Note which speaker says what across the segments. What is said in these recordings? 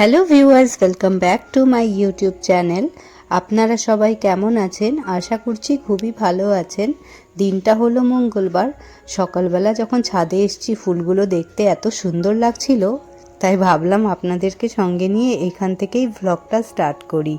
Speaker 1: Hello viewers welcome back to my YouTube channel আপনারা সবাই কেমন আছেন? আশা করছি খুবই ভালো আছেন। দিনটা হলো মঙ্গলবার। সকালবেলা যখন ছাদে এসেছি, ফুলগুলো দেখতে এত সুন্দর লাগছিল। তাই ভাবলাম আপনাদেরকে সঙ্গে নিয়ে এখান থেকেই ভ্লগটা স্টার্ট করি।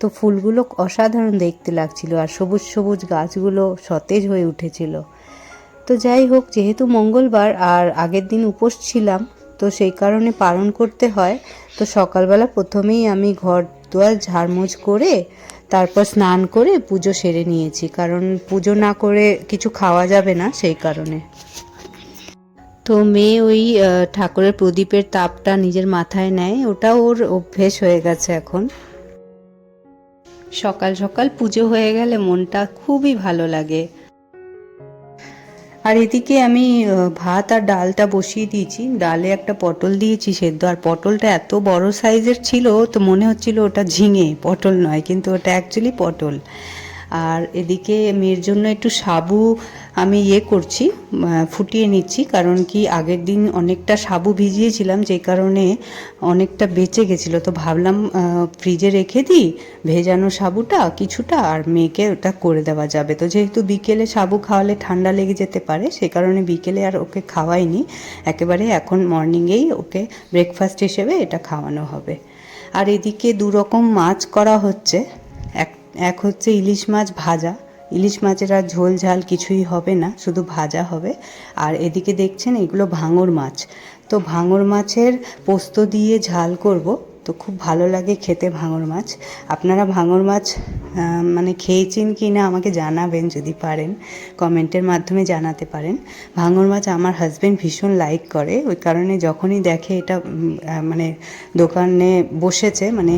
Speaker 1: তো ফুলগুলো অসাধারণ দেখতে লাগছিল আর সবুজ সবুজ গাছগুলো সতেজ হয়ে উঠেছিল। তো যাই হোক, যেহেতু মঙ্গলবার আর আগের দিন উপোস ছিলাম তো সেই কারণে পালন করতে হয়। তো সকালবেলা প্রথমেই আমি ঘর দুয়ার ঝাড়মোছ করে, তারপর স্নান করে পুজো সেরে নিয়েছি। কারণ পুজো না করে কিছু খাওয়া যাবে না সেই কারণে। তো মেয়ে ওই ঠাকুরের প্রদীপের তাপটা নিজের মাথায় নেয়। ওটা ওর অভ্যেস হয়ে গেছে এখন। সকাল সকাল পুজো হয়ে গেলে মনটা খুবই ভালো লাগে। আর এদিকে আমি ভাত আর ডালটা বসিয়ে দিয়েছি। ডালে একটা পটল দিয়েছি সেদ্ধ। আর পটলটা এত বড় সাইজের ছিল তো মনে হচ্ছিল ওটা ঝিঙে, পটল নয়, কিন্তু ওটা অ্যাকচুয়ালি পটল। আর এদিকে মেয়ের জন্য একটু সাবু আমি ইয়ে করছি ফুটিয়ে নিচ্ছি, কারণ কি আগের দিন অনেকটা সাবু ভিজিয়েছিলাম যে কারণে অনেকটা বেঁচে গেছিল। তো ভাবলাম ফ্রিজে রেখে দিই, ভেজানো সাবুটা কিছুটা, আর মেয়েকে ওটা করে দেওয়া যাবে। তো যেহেতু বিকেলে সাবু খাওয়ালে ঠান্ডা লেগে যেতে পারে, সে কারণে বিকেলে আর ওকে খাওয়াইনি। একেবারে এখন মর্নিংয়েই ওকে ব্রেকফাস্ট হিসেবে এটা খাওয়ানো হবে। আর এদিকে দু রকম মাছ করা হচ্ছে। এক এক হচ্ছে ইলিশ মাছ ভাজা ইলিশ মাছের আর ঝোল ঝাল কিছুই হবে না, শুধু ভাজা হবে। আর এদিকে দেখছেন এগুলো ভাঙর মাছ। তো ভাঙর মাছের পোস্ত দিয়ে ঝাল করব। তো খুব ভালো লাগে খেতে ভাঙর মাছ। আপনারা ভাঙর মাছ মানে খেয়েছেন কি না আমাকে জানাবেন যদি পারেন। কমেন্টের মাধ্যমে জানাতে পারেন। ভাঙর মাছ আমার হাজব্যান্ড ভীষণ লাইক করে। ওই কারণে যখনই দেখে এটা মানে দোকানে বসেছে মানে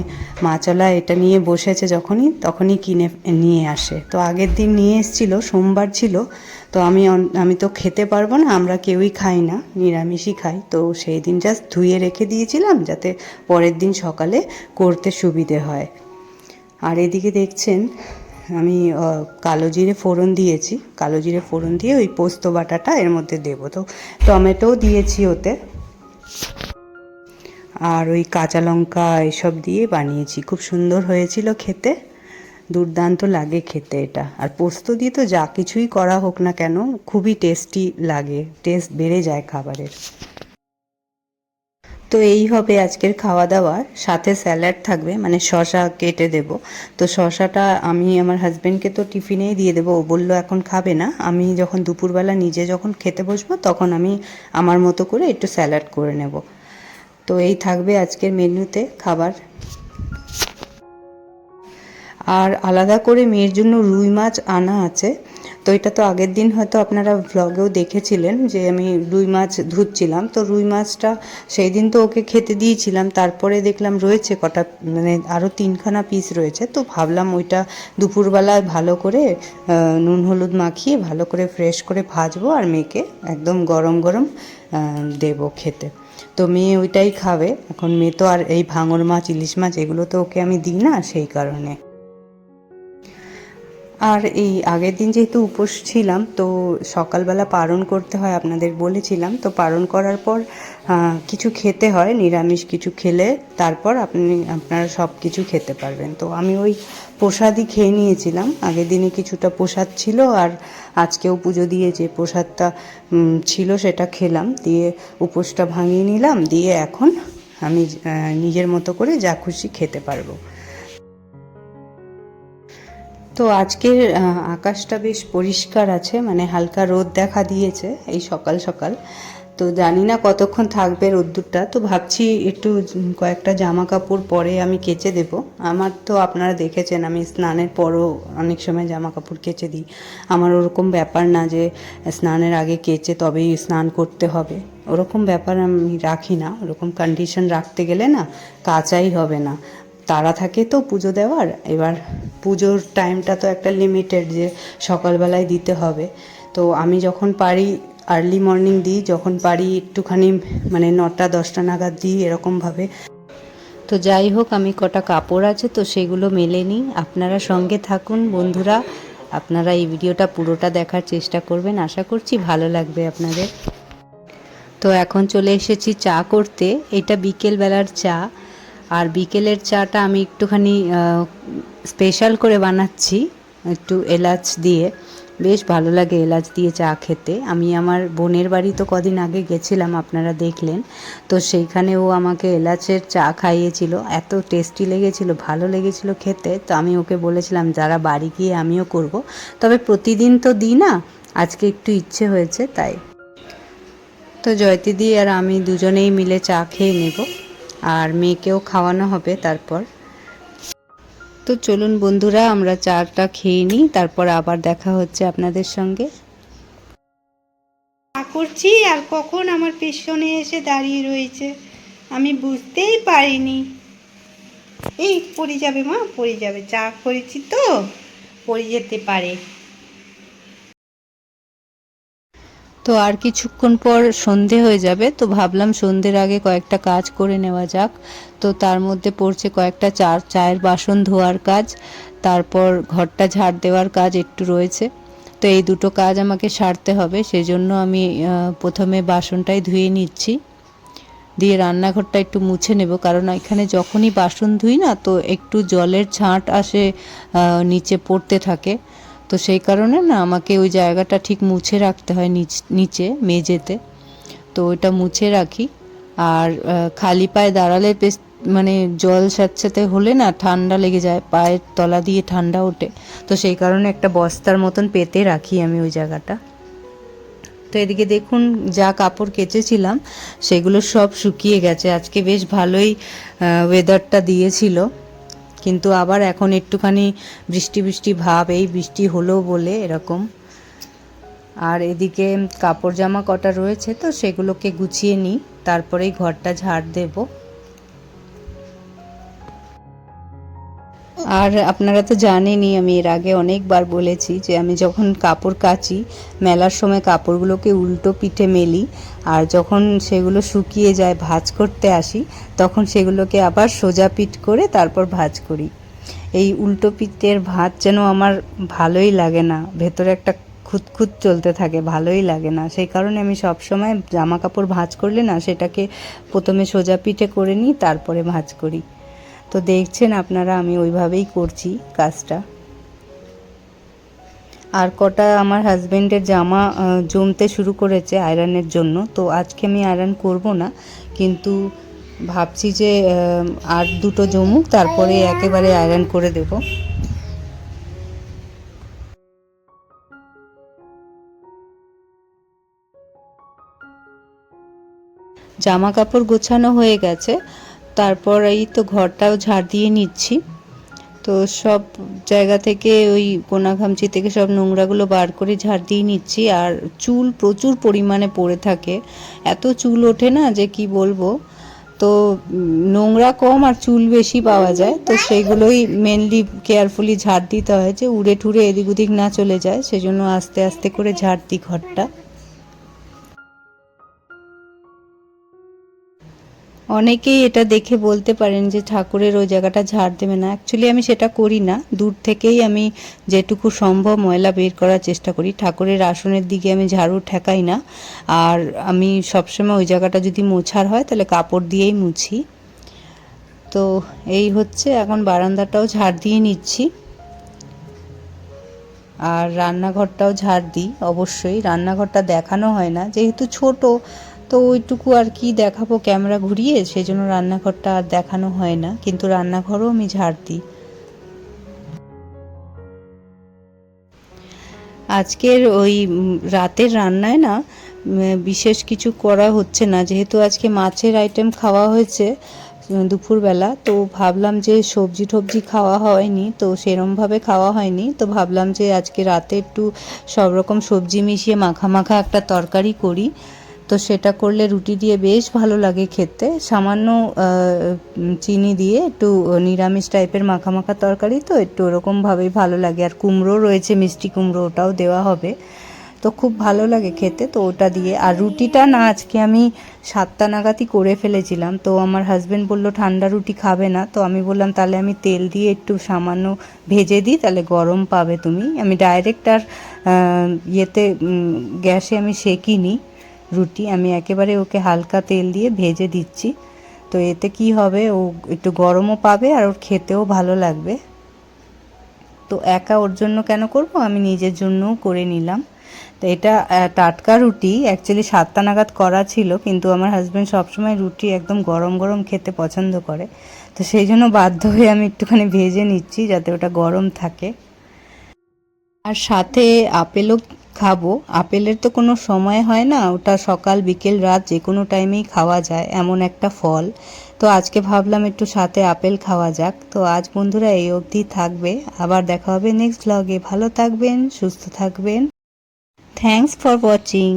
Speaker 1: মাছওয়ালা এটা নিয়ে বসেছে যখনই, তখনই কিনে, নিয়ে আসে। তো আগের দিন নিয়ে এসেছিল, সোমবার ছিল। তো আমি আমি তো খেতে পারব না, আমরা কেউই খাই না, নিরামিষই খাই। তো সেই দিন জাস্ট ধুয়ে রেখে দিয়েছিলাম যাতে পরের দিন সকালে করতে সুবিধে হয়। আর এদিকে দেখছেন, আমি কালো জিরে ফোড়ন দিয়েছি। কালো জিরে ফোড়ন দিয়ে ওই পোস্ত বাটাটা এর মধ্যে দেবো। তো টমেটোও দিয়েছি ওতে। আর ওই কাঁচা লঙ্কা এসব দিয়ে বানিয়েছি। খুব সুন্দর হয়েছিল খেতে। দুর্দান্ত লাগে খেতে এটা। আর পোস্ত দিয়ে তো যা কিছুই করা হোক না কেন, খুবই টেস্টি লাগে টেস্ট বেড়ে যায় খাবারের। তো এই হবে আজকের খাওয়া দাওয়ার সাথে স্যালাড থাকবে মানে শশা কেটে দেব। তো শশাটা আমি, আমার হাজব্যান্ডকে তো টিফিনেই দিয়ে দেবো। ও বলল, এখন খাবে না। আমি যখন দুপুরবেলা নিজে যখন খেতে বসবো, তখন আমি আমার মতো করে একটু স্যালাড করে নেব। তো এই থাকবে আজকের মেনুতে খাবার। আর আলাদা করে মেয়ের জন্য রুই মাছ আনা আছে। তো এটা তো আগের দিন হয়তো আপনারা ভ্লগেও দেখেছিলেন যে আমি রুই মাছ ধুচ্ছিলাম। তো রুই মাছটা সেই দিন তো ওকে খেতে দিয়েছিলাম। তারপরে দেখলাম রয়েছে কটা মানে আরও তিনখানা পিস রয়েছে। তো ভাবলাম ওইটা দুপুরবেলায় ভালো করে নুন হলুদ মাখিয়ে ভালো করে ফ্রেশ করে ভাজবো আর মেয়েকে একদম গরম গরম দেবো খেতে। তো মেয়ে ওইটাই খাবে। এখন মেয়ে তো আর এই ভাঙর মাছ, ইলিশ মাছ এগুলো তো ওকে আমি দিই না সেই কারণে। আর এই আগের দিন যেহেতু উপোস ছিলাম, তো সকালবেলা পালন করতে হয় আপনাদের বলেছিলাম। তো পালন করার পর কিছু খেতে হয়, নিরামিষ কিছু খেলে তারপর আপনি, আপনারা সব কিছু খেতে পারবেন। তো আমি ওই প্রসাদই খেয়ে নিয়েছিলাম। আগের দিনে কিছুটা প্রসাদ ছিল আর আজকেও পুজো দিয়ে যে প্রসাদটা ছিল সেটা খেলাম। দিয়ে উপোসটা ভাঙিয়ে নিলাম। দিয়ে এখন আমি নিজের মতো করে যা খুশি খেতে পারব। তো আজকের আকাশটা বেশ পরিষ্কার আছে মানে হালকা রোদ দেখা দিয়েছে এই সকাল সকাল। তো জানি না কতক্ষণ থাকবে রোদ্দুরটা, তো ভাবছি একটু কয়েকটা জামা কাপড় পরে আমি কেচে দেব। আমার তো আপনারা দেখেছেন, আমি স্নানের পরও অনেক সময় জামা কাপড় কেচে দিই। আমার ওরকম ব্যাপার না যে স্নানের আগে কেচে তবেই স্নান করতে হবে। ওরকম ব্যাপার আমি রাখি না। ওরকম কন্ডিশন রাখতে গেলে না কাচাই হবে না। তাড়া থাকে তো পুজো দেওয়ার। এবার পুজোর টাইমটা তো একটা লিমিটেড যে সকালবেলায় দিতে হবে। তো আমি যখন পারি আর্লি মর্নিং দিই, যখন পারি একটুখানি মানে নটা, দশটা নাগাদ দিই এরকমভাবে। তো যাই হোক, আমি কটা কাপড় আছে তো সেগুলো মেলে নিই। আপনারা সঙ্গে থাকুন বন্ধুরা। আপনারা এই ভিডিওটা পুরোটা দেখার চেষ্টা করবেন। আশা করছি ভালো লাগবে আপনাদের। তো এখন চলে এসেছি চা করতে। এটা বিকেল বেলার চা। আর বিকেলের চাটা আমি একটুখানি স্পেশাল করে বানাচ্ছি, একটু এলাচ দিয়ে। বেশ ভালো লাগে এলাচ দিয়ে চা খেতে। আমি আমার বোনের বাড়ি তো কদিন আগে গেছিলাম, আপনারা দেখলেন। তো সেইখানে ও আমাকে এলাচের চা খাইয়েছিল। এত টেস্টি লেগেছিল, ভালো লেগেছিল খেতে। তো আমি ওকে বলেছিলাম, যারা বাড়ি গিয়ে আমিও করব। তবে প্রতিদিন তো দিই না, আজকে একটু ইচ্ছে হয়েছে, তাই। তো জয়তিদি আর আমি দুজনেই মিলে চা খেয়ে নেব। আর মেয়েকেও খাওয়ানো হবে তারপর। তো চলুন বন্ধুরা, আমরা চাটা খেয়ে নিই, তারপর আবার দেখা হচ্ছে আপনাদের সঙ্গে।
Speaker 2: করছি আর কখন আমার পেছনে এসে দাঁড়িয়ে রয়েছে, আমি বুঝতেই পারিনি। এই পড়ে যাবে মা, পড়ে যাবে চা করেছি তো, পড়ে যেতে পারে।
Speaker 1: তো আর কিছুক্ষণ পর সন্ধে হয়ে যাবে, তো ভাবলাম সন্ধ্যের আগে কয়েকটা কাজ করে নেওয়া যাক। তো তার মধ্যে পড়ছে কয়েকটা চা চায়ের বাসন ধোয়ার কাজ, তারপর ঘরটা ঝাড় দেওয়ার কাজ একটু রয়েছে। তো এই দুটো কাজ আমাকে সারতে হবে, সেজন্য আমি প্রথমে বাসনটাই ধুয়ে নিচ্ছি। দিয়ে রান্নাঘরটা একটু মুছে নেব, কারণ এখানে যখনই বাসন ধুই না, তো একটু জলের ছাঁট আসে নিচে পড়তে থাকে। তো সেই কারণে না আমাকে ওই জায়গাটা ঠিক মুছে রাখতে হয় নিচে মেঝেতে। তো ওইটা মুছে রাখি। আর খালি পায়ে দাঁড়ালে মানে জল স্যাঁতস্যাঁতে হলে না ঠান্ডা লেগে যায়, পায়ের তলা দিয়ে ঠান্ডা ওঠে। তো সেই কারণে একটা বস্তার মতন পেতে রাখি আমি ওই জায়গাটা। তো এদিকে দেখুন যা কাপড় কেচেছিলাম, সেগুলো সব শুকিয়ে গেছে। আজকে বেশ ভালোই ওয়েদারটা দিয়েছিল। কিন্তু আবার এখন একটুখানি বৃষ্টি বৃষ্টি ভাব, এই বৃষ্টি হলো বলে এরকম। আর এদিকে কাপড় জামা কটা রয়েছে তো সেগুলোকে গুছিয়ে নিই, তারপরেই ঘরটা ঝাড় দেবো। আর আপনারা তো জানেনই, আমি এর আগে অনেকবার বলেছি যে আমি যখন কাপড় কাচি, মেলার সময় কাপড়গুলোকে উল্টো পিঠে মেলি আর যখন সেগুলো শুকিয়ে যায় ভাজ করতে আসি, তখন সেগুলোকে আবার সোজা পিঠ করে তারপর ভাজ করি। এই উল্টো পিঠের ভাত যেন আমার ভালোই লাগে না, ভেতরে একটা খুঁতখুত চলতে থাকে, ভালোই লাগে না। সেই কারণে আমি সবসময় জামা কাপড় ভাঁজ করলে না, সেটাকে প্রথমে সোজা পিঠে করে নিই, তারপরে ভাঁজ করি। তো দেখছেন আপনারা, আমি ওইভাবেই করছি কাজটা। আর কটা আমার হাজব্যান্ডের জামা জমতে শুরু করেছে আয়রনের জন্য, তো আজকে আমি আয়রন করব না, কিন্তু ভাবছি যে আর দুটো জমুক, তারপরে একেবারে আয়রন করে দেব। জামা কাপড় গোছানো হয়ে গেছে তারপর এই তো ঘরটাও ঝাড় দিয়ে নিচ্ছি। তো সব জায়গা থেকে ওই কোনাঘামচি থেকে সব নোংরাগুলো বার করে ঝাড় দিয়ে নিচ্ছি। আর চুল প্রচুর পরিমাণে পড়ে থাকে। এত চুল ওঠে না যে কি বলব? তো নোংরা কম আর চুল বেশি পাওয়া যায়। তো সেগুলোই মেনলি কেয়ারফুলি ঝাড় দিতে হয় যে উড়ে ঠুড়ে এদিক ওদিক না চলে যায়। সেজন্য আস্তে আস্তে করে ঝাড় দিই ঘরটা। অনেকেই এটা দেখে বলতে পারেন যে ঠাকুরের ওই জায়গাটা ঝাড় দেবে না। অ্যাকচুয়ালি আমি সেটা করি না। দূর থেকেই আমি যেটুকু সম্ভব ময়লা বের করার চেষ্টা করি। ঠাকুরের আসনের দিকে আমি ঝাড়ু ঠেকাই না। আর আমি সবসময় ওই জায়গাটা যদি মোছার হয় তাহলে কাপড় দিয়েই মুছি। তো এই হচ্ছে, এখন বারান্দাটাও ঝাড় দিয়ে নিচ্ছি। আর রান্নাঘরটাও ঝাড় দিই, অবশ্যই। রান্নাঘরটা দেখানো হয় না। যেহেতু ছোট তো ওইটুকু আর কি দেখাবো, ক্যামেরা ঘুরিয়ে, সেজন্য রান্নাঘরটা আর দেখানো হয় না, কিন্তু রান্নাঘরও আমি ঝাড় দিই। আজকের ওই রাতের রান্নায় না, বিশেষ কিছু করা হচ্ছে না, যেহেতু আজকে মাছের আইটেম খাওয়া হয়েছে, দুপুরবেলা, তো ভাবলাম যে সবজি টবজি খাওয়া হয়নি, তো সেরমভাবে খাওয়া হয়নি, তো ভাবলাম যে আজকে রাতে একটু সব রকম সবজি মিশিয়ে মাখা মাখা একটা তরকারি করি। তো সেটা করলে রুটি দিয়ে বেশ ভালো লাগে খেতে। সামান্য চিনি দিয়ে একটু নিরামিষ টাইপের মাখা মাখা তরকারি তো একটু ওরকমভাবেই ভালো লাগে। আর কুমড়ো রয়েছে, মিষ্টি কুমড়ো ওটাও দেওয়া হবে। তো খুব ভালো লাগে খেতে তো ওটা দিয়ে। আর রুটিটা না, আজকে আমি সাতটা নাগাদই করে ফেলেছিলাম। তো আমার হাজব্যান্ড বলল, ঠান্ডা রুটি খাবে না। তো আমি বললাম, তাহলে আমি তেল দিয়ে একটু সামান্য ভেজে দিই, তাহলে গরম পাবে তুমি। আমি ডাইরেক্ট আর ইয়েতে গ্যাসে আমি সেকিনি। রুটি, আমি একেবারে ওকে হালকা তেল দিয়ে ভেজে দিচ্ছি। তো এতে কি হবে? ও একটু গরমও পাবে আর ওর খেতেও ভালো লাগবে। তো একা ওর জন্য কেন করব? আমি নিজের জন্যও করে নিলাম। তো এটা টাটকা রুটি। অ্যাকচুয়ালি সাতটা নাগাদ করা ছিল, কিন্তু আমার হাজব্যান্ড সবসময় রুটি একদম গরম গরম খেতে পছন্দ করে। তো সেই জন্য বাধ্য হয়ে আমি একটুখানি ভেজে নিচ্ছি যাতে ওটা গরম থাকে। আর সাথে আপেলও খাব। আপেলের তো কোনো সময় হয় না, ওটা সকাল, বিকেল, রাত যে কোনো টাইমেই খাওয়া যায়, এমন একটা ফল। তো আজকে ভাবলাম একটু সাথে আপেল খাওয়া যাক। তো আজ বন্ধুরা এই অবধি থাকবে। আবার দেখা হবে নেক্সট ব্লগে ভালো থাকবেন, সুস্থ থাকবেন। Thanks for watching